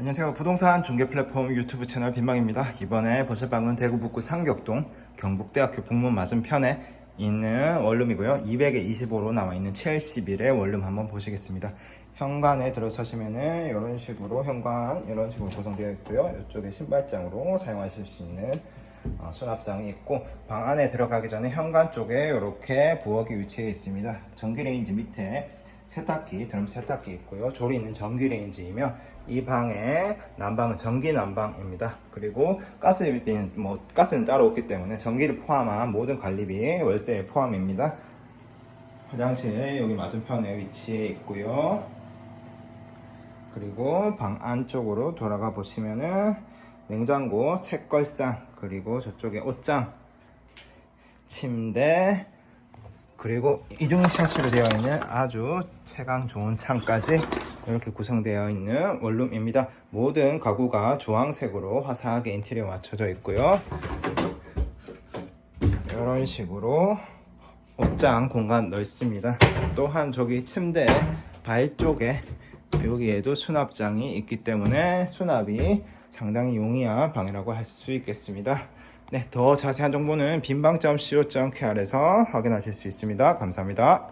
안녕하세요. 부동산 중개 플랫폼 유튜브 채널 빈방입니다. 이번에 보실 방은 대구 북구 상격동 경북대학교 북문 맞은편에 있는 원룸이고요. 200에 25로 나와 있는 71의 원룸 한번 보시겠습니다. 현관에 들어서시면은 이런 식으로 현관 이런 식으로 구성되어 있고요. 이쪽에 신발장으로 사용하실 수 있는 어, 수납장이 있고 방 안에 들어가기 전에 현관 쪽에 이렇게 부엌이 위치해 있습니다. 전기레인지 밑에 세탁기, 드럼 세탁기 있고요. 조리는 전기레인지이며 이 방의 난방은 전기 난방입니다. 그리고 가스비는 뭐 가스는 따로 없기 때문에 전기를 포함한 모든 관리비 월세에 포함입니다. 화장실 여기 맞은편에 위치해 있고요. 그리고 방 안쪽으로 돌아가 보시면은 냉장고, 책걸상, 그리고 저쪽에 옷장, 침대, 그리고 이중 샤시로 되어 있는 아주 채광 좋은 창까지 이렇게 구성되어 있는 원룸입니다. 모든 가구가 주황색으로 화사하게 인테리어 맞춰져 있고요. 이런 식으로 옷장 공간 넓습니다. 또한 저기 침대 발 쪽에 여기에도 수납장이 있기 때문에 수납이 상당히 용이한 방이라고 할 수 있겠습니다. 네, 더 자세한 정보는 빈방.co.kr에서 확인하실 수 있습니다. 감사합니다.